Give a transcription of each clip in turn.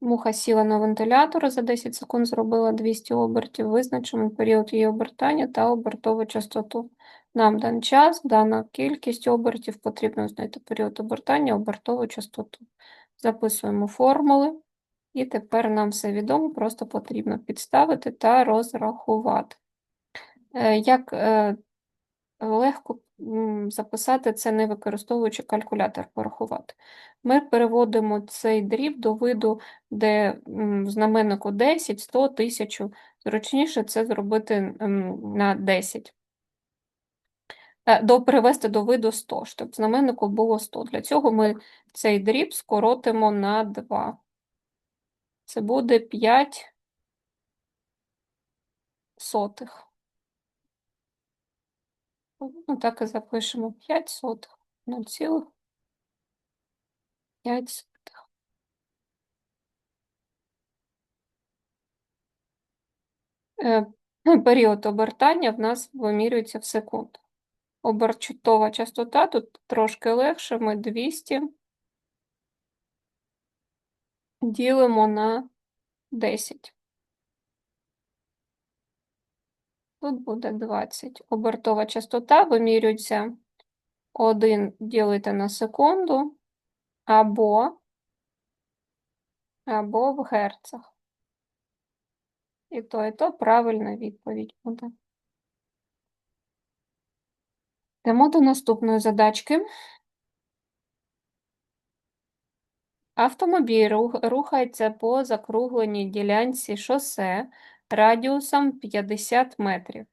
муха сіла на вентилятор, за 10 секунд зробила 200 обертів, визначимо період її обертання та обертову частоту. Нам дан час, дана кількість обертів, потрібно знайти період обертання, обертову частоту. Записуємо формули, і тепер нам все відомо, просто потрібно підставити та розрахувати. Е, Як е, легко записати це, не використовуючи калькулятор, порахувати. Ми переводимо цей дріб до виду, де знаменнику 10, 100, 1000. Зручніше це зробити на 10. Е, До, перевести до виду 100, щоб знаменнику було 100. Для цього ми цей дріб скоротимо на 2. Це буде 5 сотих. Ну, так і запишемо 5 сотих. 0,5 сотих. Е, Період обертання в нас вимірюється в секунду. Обертова частота тут трошки легше, ми 200 ділимо на 10. Тут буде 20. Обертова частота вимірюється 1 ділити на секунду або, або в герцах. І то, і то правильна відповідь буде. Йдемо до наступної задачки. Автомобіль рухається по закругленій ділянці шосе радіусом 50 метрів.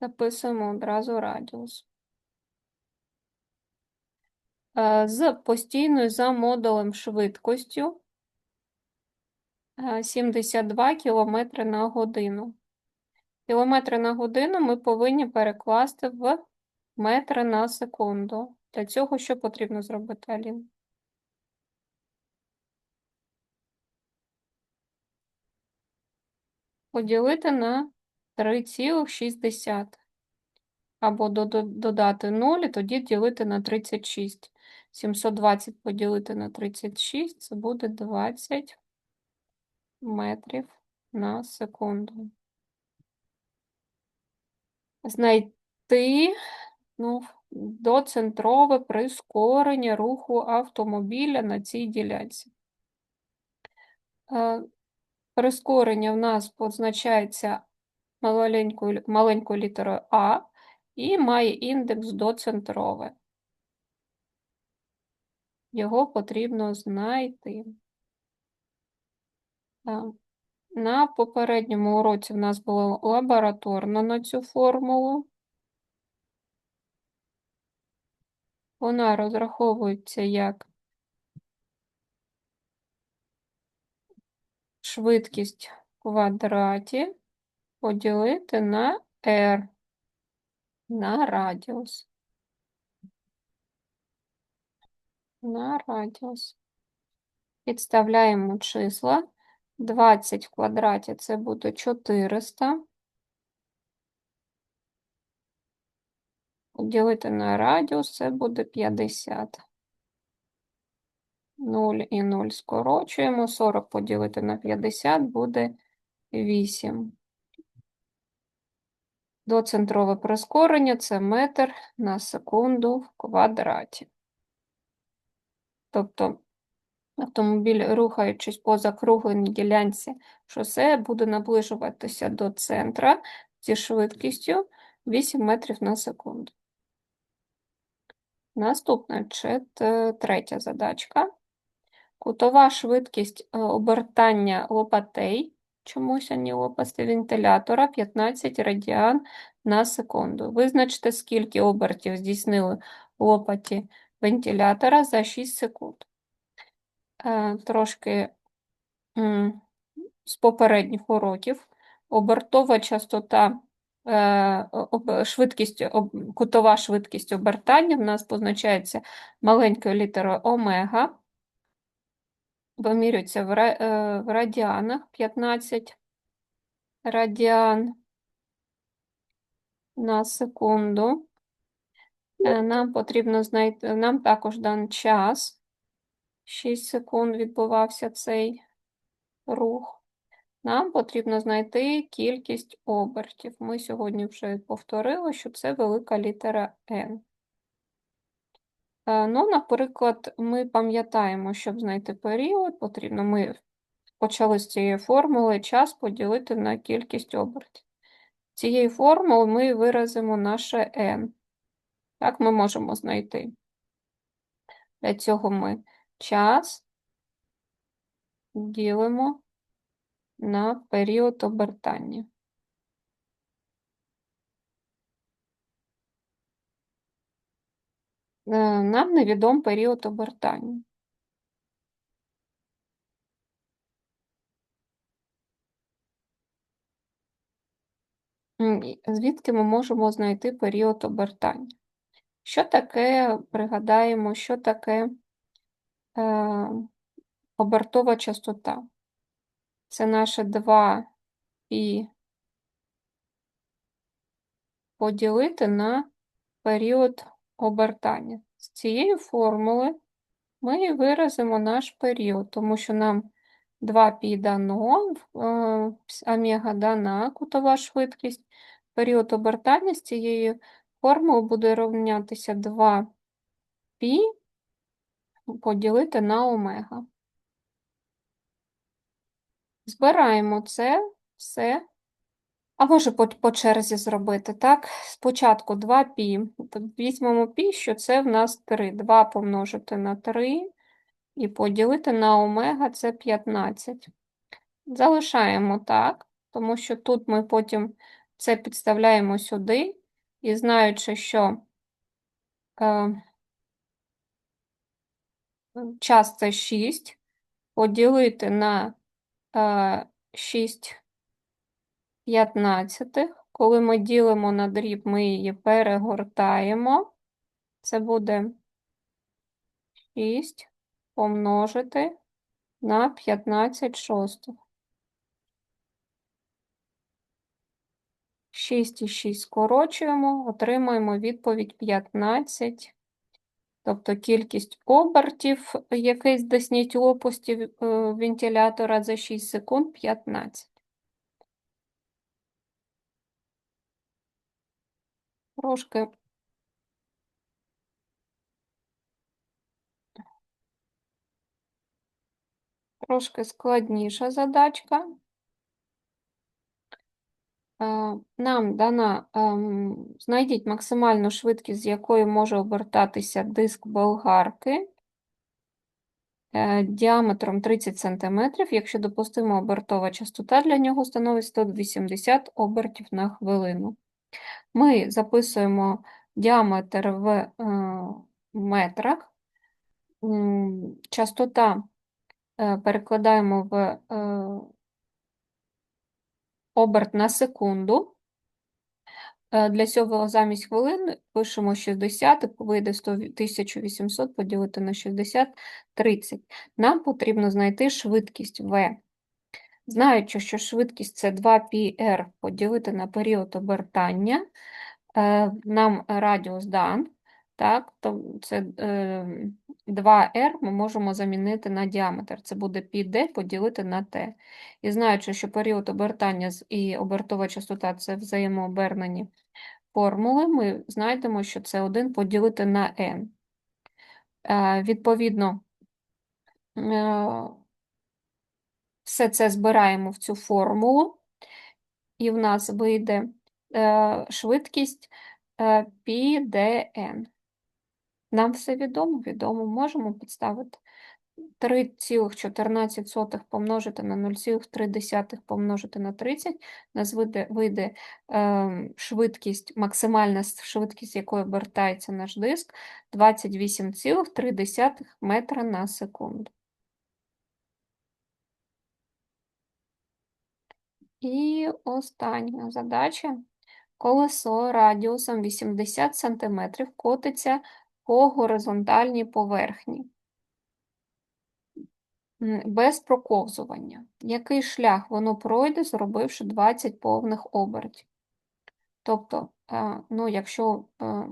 Записуємо одразу радіус. Е, З постійною за модулем швидкістю е, 72 км на годину. Кілометри на годину ми повинні перекласти в метри на секунду. Для цього що потрібно зробити, Алін? Поділити на 3,6. Або до- до- додати 0, і тоді ділити на 36. 720 поділити на 36, це буде 20 метрів на секунду. Знайти ну, доцентрове прискорення руху автомобіля на цій ділянці. Прискорення в нас позначається маленькою, маленькою літерою А і має індекс доцентрове. Його потрібно знайти. На попередньому уроці в нас було лабораторно на цю формулу. Вона розраховується як швидкість в квадраті поділити на r на радіус. На радіус. Підставляємо числа. 20 в квадраті це буде 400. Поділити на радіус це буде 50. 0 і 0 скорочуємо. 40 поділити на 50 буде 8. Доцентрове прискорення це метр на секунду в квадраті. Тобто автомобіль, рухаючись по закругленій ділянці шосе, буде наближуватися до центра зі швидкістю 8 метрів на секунду. Наступна третя задачка. Кутова швидкість е, обертання лопатей, чомусь ані лопасти вентилятора 15 радіан на секунду. Визначте, скільки обертів здійснили лопаті вентилятора за 6 секунд. Е, Трошки з попередніх уроків. Обертова частота, е, швидкість, кутова швидкість обертання в нас позначається маленькою літерою омега. Вимірюється е, в радіанах 15 радіан на секунду. Е, Нам потрібно знайти, нам також дан час. 6 секунд відбувався цей рух. Нам потрібно знайти кількість обертів. Ми сьогодні вже повторили, що це велика літера N. Е, Ну, наприклад, ми пам'ятаємо, щоб знайти період, потрібно ми почали з цієї формули час поділити на кількість обертів. Цією формулою ми виразимо наше n. Так ми можемо знайти. Для цього ми час ділимо на період обертання. Нам невідом період обертання. Звідки ми можемо знайти період обертання? Що таке, пригадаємо, що таке е, обертова частота? Це наше 2 пі поділити на період обертання. З цієї формули ми виразимо наш період, тому що нам 2π дано, е, омега дана кутова швидкість. Період обертання з цією формулою буде рівнятися 2π поділити на омега. Збираємо це все. А може по, по черзі зробити, так? Спочатку 2π. Візьмемо π, що це в нас 3. 2 помножити на 3 і поділити на омега це 15. Залишаємо так, тому що тут ми потім це підставляємо сюди, і знаючи, що е, час це 6, поділити на е, 6 п'ятнадцятих. Коли ми ділимо на дріб, ми її перегортаємо. Це буде 6 помножити на 15 шостих. 6 і 6 скорочуємо, отримуємо відповідь 15. Тобто кількість обертів, якийсь досніть лопасті е, вентилятора за 6 секунд 15. Трошки трошки складніша задачка. Е, Нам дана, ем, знайдіть максимальну швидкість, з якою може обертатися диск болгарки е, діаметром 30 см, якщо допустима обертова частота для нього становить 180 обертів на хвилину. Ми записуємо діаметр в е, метрах, частота е, перекладаємо в е, оберт на секунду. Для цього замість хвилин пишемо 60, і вийде 100 1800 поділити на 60 – 30. Нам потрібно знайти швидкість v. Знаючи, що швидкість це 2πr поділити на період обертання, е, нам радіус дан, так, то це е, 2r ми можемо замінити на діаметр. Це буде πd поділити на t. І знаючи, що період обертання і обертова частота це взаємообернені формули, ми знайдемо, що це 1 поділити на n. Е, Відповідно, е, все це збираємо в цю формулу, і в нас вийде е, швидкість е, πdn. Нам все відомо, відомо, можемо підставити 3,14 помножити на 0,3 помножити на 30, нас вийде, вийде е, швидкість, максимальна швидкість, якою обертається наш диск, 28,3 метра на секунду. І остання задача. Колесо радіусом 80 см котиться по горизонтальній поверхні. Без проковзування. Який шлях воно пройде, зробивши 20 повних обертів? Тобто, е, ну, якщо е,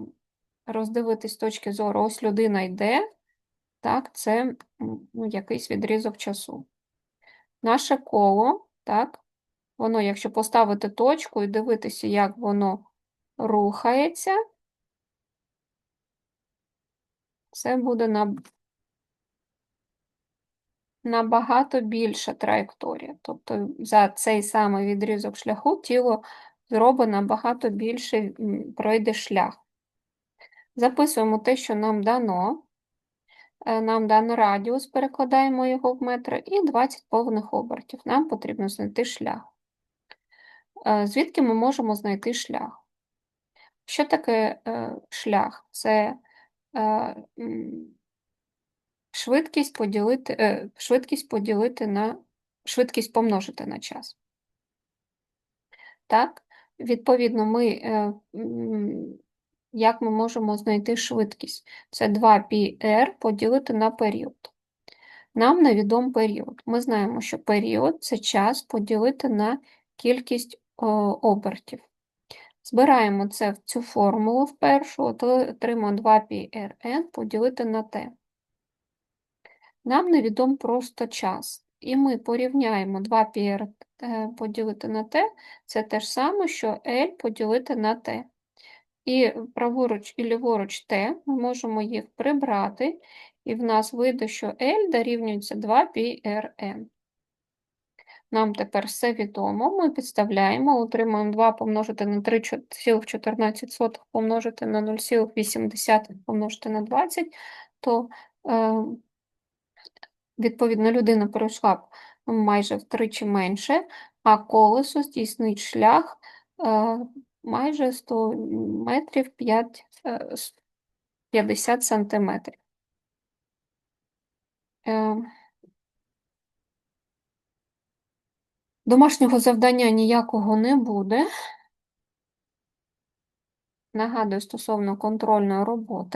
роздивитись з точки зору, ось людина йде, Так, це ну, якийсь відрізок часу. Наше коло, так, воно, якщо поставити точку і дивитися, як воно рухається, це буде на... набагато більша траєкторія. Тобто за цей самий відрізок шляху тіло зробить набагато більше пройде шлях. Записуємо те, що нам дано. Е, Нам дано радіус, перекладаємо його в метри, і 20 повних обертів. Нам потрібно знайти шлях. Е, Звідки ми можемо знайти шлях? Що таке е, шлях? Це е, швидкість поділити, швидкість поділити на швидкість помножити на час. Так? Відповідно, ми, як ми можемо знайти швидкість? Це 2πr поділити на період. Нам невідом період. Ми знаємо, що період це час поділити на кількість обертів. Збираємо це в цю формулу в першу, от отримаємо 2πrn поділити на t. Нам невідом просто час. І ми порівняємо 2πr е, поділити на t, це те ж саме, що L поділити на t. І праворуч і ліворуч t ми можемо їх прибрати, і в нас вийде, що L дорівнюється 2πrn. Нам тепер все відомо, ми підставляємо, отримуємо 2 помножити на 3,14 помножити на 0,8 помножити на 20, то е, відповідно людина пройшла б майже втричі менше, а колесо здійснить шлях е, майже 100 метрів 5, е, 50 сантиметрів. Е, Домашнього завдання ніякого не буде. Нагадую стосовно контрольної роботи.